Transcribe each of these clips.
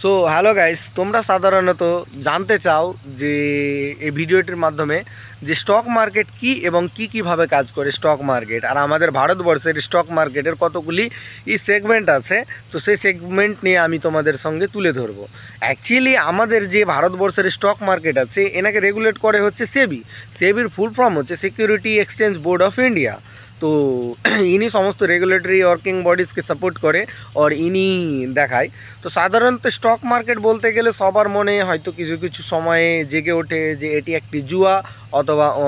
So hello guys তোমরা সাধারণত জানতে চাও যে এই ভিডিওটির মাধ্যমে যে স্টক মার্কেট কি এবং কি কীভাবে কাজ করে স্টক মার্কেট আর আমাদের ভারতবর্ষের স্টক মার্কেটের কতগুলি ই সেগমেন্ট আছে, তো সেই সেগমেন্ট নিয়ে আমি তোমাদের সঙ্গে তুলে ধরবো। অ্যাকচুয়ালি আমাদের যে ভারতবর্ষের স্টক মার্কেট আছে, এনাকে রেগুলেট করে হচ্ছে সেবি সেবির ফুল ফর্ম হচ্ছে security exchange board of India তো ইনি সমস্ত রেগুলেটরি ওয়ার্কিং বডিজকে সাপোর্ট করে আর ইনি দেখায়। তো সাধারণত স্টক মার্কেট বলতে গেলে সবার মনে হয়তো কিছু কিছু সময়ে জেগে ওঠে যে এটি একটি জুয়া, অথবা আহ,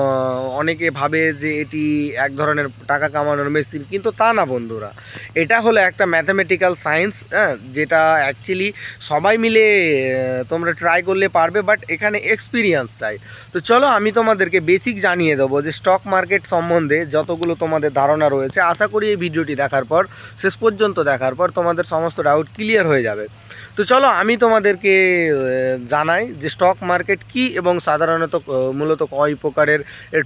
অনেকে ভাবে যে এটি এক ধরনের টাকা কামানোর মেশিন কিন্তু তা না বন্ধুরা। এটা হলো একটা ম্যাথামেটিক্যাল সায়েন্স হ্যাঁ? যেটা অ্যাকচুয়ালি সবাই মিলে তোমরা ট্রাই করলে পারবে বাট এখানে এক্সপিরিয়েন্স চাই। তো চলো আমি তোমাদেরকে বেসিক জানিয়ে দেবো যে স্টক মার্কেট সম্বন্ধে যতগুলো তোমাদের ধারণা রয়েছে। আশা করি এই ভিডিওটি দেখার পর শেষ পর্যন্ত দেখার পর তোমাদের সমস্ত ডাউট ক্লিয়ার হয়ে যাবে। তো চলো আমি তোমাদেরকে জানাই যে স্টক মার্কেট কি এবং সাধারণত মূলত কয় প্রকারের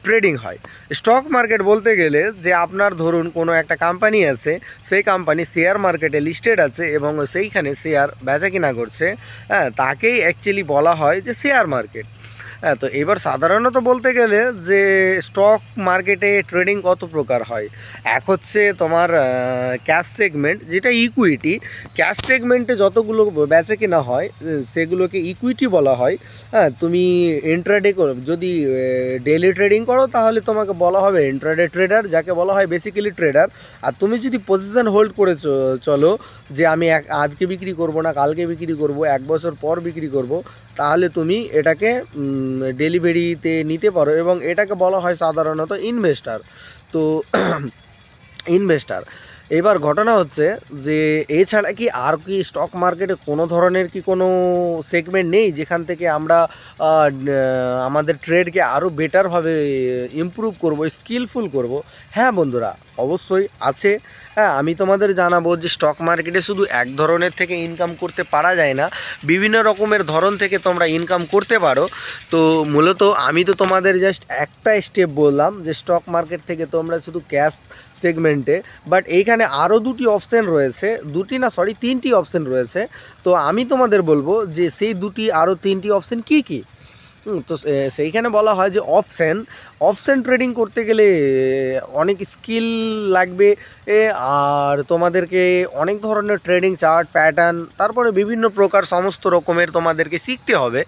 ট্রেডিং হয়। স্টক মার্কেট বলতে গেলে যে আপনার ধরুন কোনো একটা কোম্পানি আছে, সেই কোম্পানি শেয়ার মার্কেটে লিস্টেড আছে এবং সেইখানে শেয়ার বেচা কিনা করছে হ্যাঁ তাকেই অ্যাকচুয়ালি বলা হয় যে শেয়ার মার্কেট তো এবার সাধারণত বলতে গেলে যে স্টক মার্কেটে ট্রেডিং কত প্রকার হয়? এক হচ্ছে তোমার ক্যাশ সেগমেন্ট যেটা ইকুইটি ক্যাশ সেগমেন্টে যতগুলো বেচে কিনা হয় সেগুলোকে ইকুইটি বলা হয়। হ্যাঁ তুমি ইন্ট্রাডে যদি ডেলি ট্রেডিং করো, তাহলে তোমাকে বলা হবে ইন্ট্রাডে ট্রেডার যাকে বলা হয় বেসিক্যালি ট্রেডার আর তুমি যদি পজিশন হোল্ড করে চলো, যে আমি আজকে বিক্রি করব না, কালকে বিক্রি করব, এক বছর পর বিক্রি করব তাহলে তুমি এটাকে ডেলিভারিতে নিতে পারো এবং এটাকে বলা হয় সাধারণত ইনভেস্টার তো ইনভেস্টার এবার ঘটনা হচ্ছে যে, এছাড়া কি আর কি স্টক মার্কেটে কোনো ধরনের কি কোনো সেগমেন্ট নেই? যেখান থেকে আমরা আমাদের ট্রেডকে আরও বেটারভাবে ইমপ্রুভ করব স্কিলফুল করব? হ্যাঁ বন্ধুরা অবশ্যই আছে। হ্যাঁ আমি তোমাদের জানাব যে স্টক মার্কেটে শুধু এক ধরনের থেকে ইনকাম করতে পারা যায় না, বিভিন্ন রকমের ধরন থেকে তোমরা ইনকাম করতে পারো। তো মূলত আমি তো তোমাদের জাস্ট একটা স্টেপ বললাম যে স্টক মার্কেট থেকে তোমরা শুধু ক্যাশ সেগমেন্টে বাট এইখানে আরও দুটি অপশান রয়েছে। দুটি না সরি তিনটি অপশান রয়েছে। তো আমি তোমাদের বলব যে সেই দুটি আরও তিনটি অপশান কী কী? তো সেইখানে বলা হয় যে অপশান অপশান ট্রেডিং করতে গেলে, অনেক স্কিল লাগবে আর তোমাদেরকে অনেক ধরনের ট্রেডিং চার্ট প্যাটার্ন তারপরে বিভিন্ন প্রকার সমস্ত রকমের তোমাদেরকে শিখতে হবে।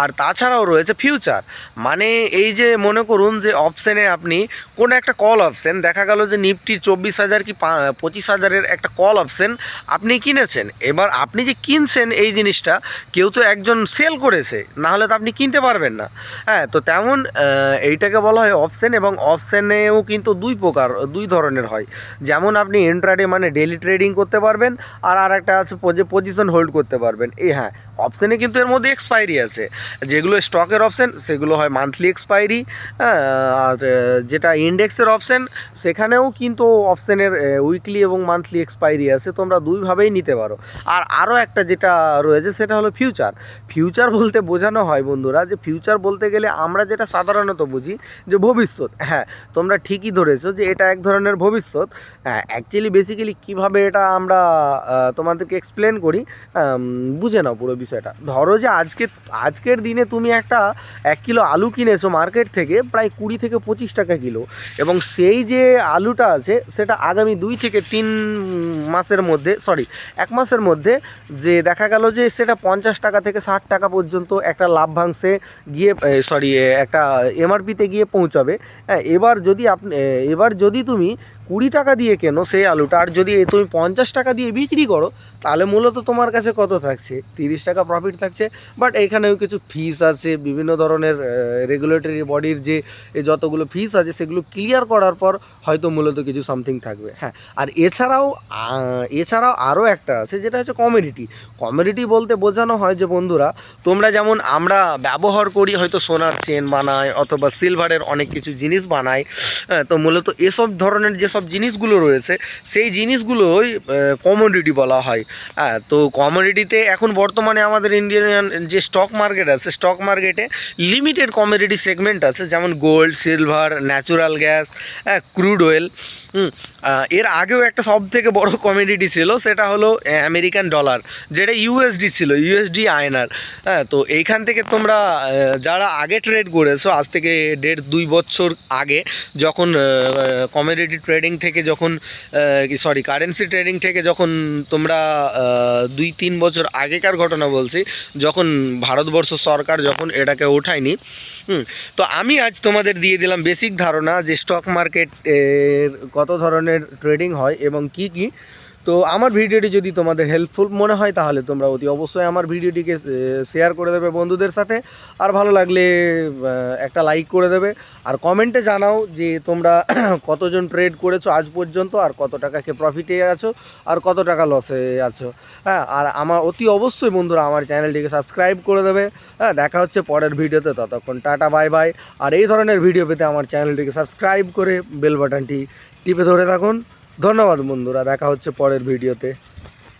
আর তাছাড়াও রয়েছে ফিউচার মানে এই যে মনে করুন যে অপশানে আপনি কোনো একটা কল অপশান দেখা গেল যে নিফটির চব্বিশ হাজার কি পঁচিশ হাজারের একটা কল অপশান আপনি কিনেছেন। এবার আপনি যে কিনছেন এই জিনিসটা, কেউ তো একজন সেল করেছে না হলে তো আপনি কিনতে পারবেন না। হ্যাঁ তো তেমন এইটাকে বলা হয় অপশান এবং অপশানেও কিন্তু দুই প্রকার, দুই ধরনের হয়। যেমন আপনি ইন্ট্রাডে মানে ডেলি ট্রেডিং করতে পারবেন আর আর একটা আছে পজিশন হোল্ড করতে পারবেন। এই হ্যাঁ অপশানে কিন্তু এর মধ্যে এক্সপায়ারি আছে। যেগুলো স্টকের অপশান সেগুলো হয় মান্থলি এক্সপায়ারি হ্যাঁ আর যেটা ইন্ডেক্সের অপশান সেখানেও কিন্তু অপশানের উইকলি এবং মান্থলি এক্সপায়ারি আছে। তোমরা দুইভাবেই নিতে পারো। আর আরও একটা যেটা রয়েছে, সেটা হলো ফিউচার ফিউচার বলতে বোঝানো হয় বন্ধুরা যে ফিউচার বলতে গেলে আমরা যেটা সাধারণত বুঝি যে ভবিষ্যৎ হ্যাঁ তোমরা ঠিকই ধরেছো যে এটা এক ধরনের ভবিষ্যৎ হ্যাঁ অ্যাকচুয়ালি বেসিক্যালি কীভাবে এটা আমরা তোমাদেরকে এক্সপ্লেন করি বুঝে নাও পুরো বিষয়টা। ধরো যে আজকে, আজকের দিনে তুমি একটা এক কিলো আলু কিনেছো মার্কেট থেকে প্রায় কুড়ি থেকে পঁচিশ টাকা কিলো এবং সেই যে আলুটা আছে সেটা আগামী দুই থেকে তিন মাসের মধ্যে সরি এক মাসের মধ্যে যে দেখা গেল যে সেটা পঞ্চাশ টাকা থেকে ষাট টাকা পর্যন্ত একটা লাভ্যাংশে গিয়ে সরি একটা এমআরপিতে গিয়ে পৌঁছাবে। হ্যাঁ এবার যদি আপনি এবার যদি তুমি কুড়ি টাকা দিয়ে কেনো সেই আলুটা? আর যদি তুমি পঞ্চাশ টাকা দিয়ে বিক্রি করো তাহলে মূলত তোমার কাছে কত থাকছে? তিরিশ টাকা প্রফিট থাকছে বাট এখানেও কিছু ফিস আছে বিভিন্ন ধরনের রেগুলেটরি বডির যে যতগুলো ফিস আছে সেগুলো ক্লিয়ার করার পর হয়তো মূলত কিছু সামথিং থাকবে। হ্যাঁ আর এছাড়াও এছাড়াও আরও একটা আছে যেটা হচ্ছে কমিডিটি কমিডিটি বলতে বোঝানো হয় যে বন্ধুরা তোমরা যেমন আমরা ব্যবহার করি হয়তো সোনার চেন বানায় অথবা সিলভারের অনেক কিছু জিনিস বানায় হ্যাঁ, তো মূলত এসব ধরনের যেসব যেসব জিনিসগুলো রয়েছে, সেই জিনিসগুলোই কমোডিটি বলা হয়। হ্যাঁ তো কমোডিটিতে এখন বর্তমানে আমাদের ইন্ডিয়ান যে স্টক মার্কেট আছে স্টক মার্কেটে লিমিটেড কমোডিটি সেগমেন্ট আছে, যেমন gold silver natural gas crude oil এর আগেও একটা সব থেকে বড় কমোডিটি ছিল, সেটা হলো আমেরিকান ডলার যেটা ইউএসডি ছিল ইউএসডি আয়নার। হ্যাঁ তো এইখান থেকে তোমরা যারা আগে ট্রেড করেছ, আজ থেকে দেড় দুই বছর আগে, যখন কমোডিটি ট্রেডিং থেকে যখন সরি কারেন্সি ট্রেডিং থেকে যখন তোমরা দুই তিন বছর আগেকার ঘটনা বলছি, যখন ভারতবর্ষ সরকার যখন এটাকে ওঠায়নি তো আমি আজ তোমাদের দিয়ে দিলাম বেসিক ধারণা যে স্টক মার্কেট কত ধরনের ট্রেডিং হয় এবং কি কি। তো আমার ভিডিওটি যদি তোমাদের হেল্পফুল মনে হয়, তাহলে তোমরা অতি অবশ্যই আমার ভিডিওটিকে শেয়ার করে দেবে বন্ধুদের সাথে। আর ভালো লাগলে একটা লাইক করে দেবে। আর কমেন্টে জানাও যে তোমরা কতজন ট্রেড করেছ আজ পর্যন্ত, আর কত টাকা টাকাকে প্রফিটে আছো, আর কত টাকা লসে আছো। হ্যাঁ আর আমার অতি অবশ্যই বন্ধুরা আমার চ্যানেলটিকে সাবস্ক্রাইব করে দেবে। হ্যাঁ দেখা হচ্ছে পরের ভিডিওতে, ততক্ষণ টাটা বাই বাই আর এই ধরনের ভিডিও পেতে আমার চ্যানেলটিকে সাবস্ক্রাইব করে বেল বাটনটি টিপে ধরে থাকুন। ধন্যবাদ বন্ধুরা দেখা হচ্ছে পরের ভিডিওতে।